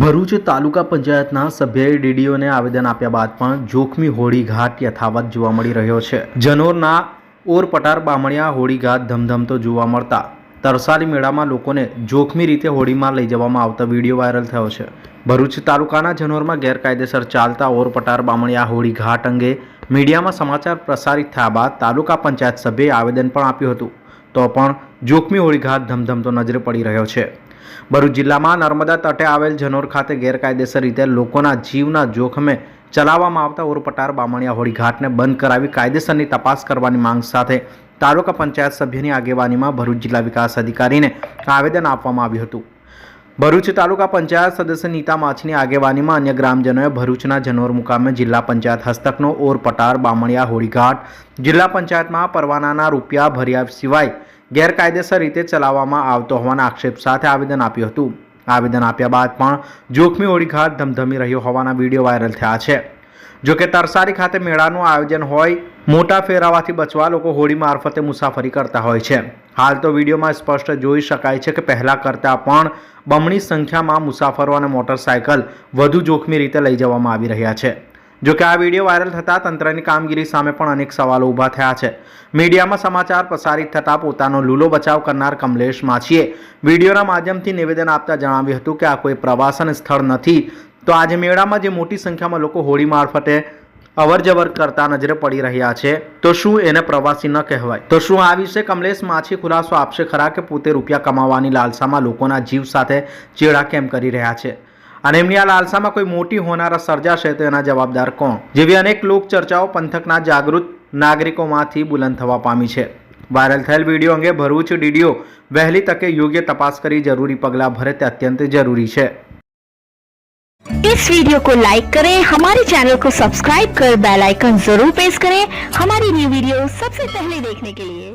ભરૂચ તાલુકા પંચાયતના સભ્યએ ડીડીઓને આવેદન આપ્યા બાદ પણ જોખમી હોળીઘાટ યથાવત જોવા મળી રહ્યો છે. જનોરના ઓરપટાર બામણિયા હોળી ઘાટ ધમધમતો જોવા મળતા તરસાલી મેળામાં લોકોને જોખમી રીતે હોળીમાં લઈ જવામાં આવતા વીડિયો વાયરલ થયો છે. ભરૂચ તાલુકાના જનોરમાં ગેરકાયદેસર ચાલતા ઓરપટાર બામણિયા હોળીઘાટ અંગે મીડિયામાં સમાચાર પ્રસારિત થયા બાદ તાલુકા પંચાયત સભ્યએ આવેદન પણ આપ્યું હતું. તો પણ જોખમી હોળીઘાટ ધમધમતો નજરે પડી રહ્યો છે. ભરૂચ જિલ્લામાં નર્મદા તટે આવેલ જનોર ખાતે ગેરકાયદેસર રીતે લોકોના જીવના જોખમે ચલાવવામાં આવતા ઓરપટાર બામણિયા હોળી બંધ કરાવી કાયદેસરની તપાસ કરવાની માંગ સાથે તાલુકા પંચાયત સભ્યની આગેવાનીમાં ભરૂચ જિલ્લા વિકાસ અધિકારીને આવેદન આપવામાં આવ્યું હતું. ભરૂચ તાલુકા પંચાયત સદસ્ય નીતા માછની આગેવાનીમાં અન્ય ગ્રામજનોએ ભરૂચના જનોર મુકામે જિલ્લા પંચાયત હસ્તકનો ઓરપટાર બામણિયા હોળીઘાટ જિલ્લા પંચાયતમાં પરવાનાના રૂપિયા ભર્યા સિવાય ગેરકાયદેસર રીતે ચલાવવામાં આવતો હોવાના આક્ષેપ સાથે આવેદન આપ્યું હતું. આવેદન આપ્યા બાદ પણ જોખમી હોળીઘાટ ધમધમી રહ્યો હોવાના વીડિયો વાયરલ થયા છે. જોકે તરસારી ખાતે મેળાનું આયોજન હોય, મોટા ફેરાવાથી બચવા લોકો હોળી મારફતે મુસાફરી કરતા હોય છે. હાલ તો વિડીયોમાં સ્પષ્ટ જોઈ શકાય છે કે પહેલાં કરતાં પણ બમણી સંખ્યામાં મુસાફરો અને મોટરસાયકલ વધુ જોખમી રીતે લઈ જવામાં આવી રહ્યા છે. જોકે આ વીડિયો વાયરલ થતાં તંત્રની કામગીરી સામે પણ અનેક સવાલો ઊભા થયા છે. મીડિયામાં સમાચાર પ્રસારિત થતાં પોતાનો લૂલો બચાવ કરનાર કમલેશ માછીએ વિડીયોના માધ્યમથી નિવેદન આપતા જણાવ્યું હતું કે આ કોઈ પ્રવાસન સ્થળ નથી. તો આજે મેળામાં જે મોટી સંખ્યામાં લોકો હોળી મારફતે અવર જવર કરતા નજરે પડી રહ્યા છે. તો શું એને પ્રવાસી ન કહેવાય? તો શું આ વિશે કમલેશ માછી ખુલાસો આપશે ખરા કે પોતે રૂપિયા કમાવાની લાલસામાં લોકોના જીવ સાથે ચેડા કેમ કરી રહ્યા છે? અને એમની આ લાલસામાં કોઈ મોટી હોનારા સર્જાશે તો એના જવાબદાર કોણ જેવી અનેક લોક ચર્ચાઓ પંથકના જાગૃત નાગરિકોમાંથી બુલંદ થવા પામી છે વાયરલ થયેલ વિડીયો અંગે ભરૂચ ડીડીઓ વહેલી તકે યોગ્ય તપાસ કરી જરૂરી પગલાં ભરે તે અત્યંત જરૂરી છે इस वीडियो को लाइक करें हमारे चैनल को सब्सक्राइब कर बेल आइकन जरूर प्रेस करें हमारी न्यू वीडियो सबसे पहले देखने के लिए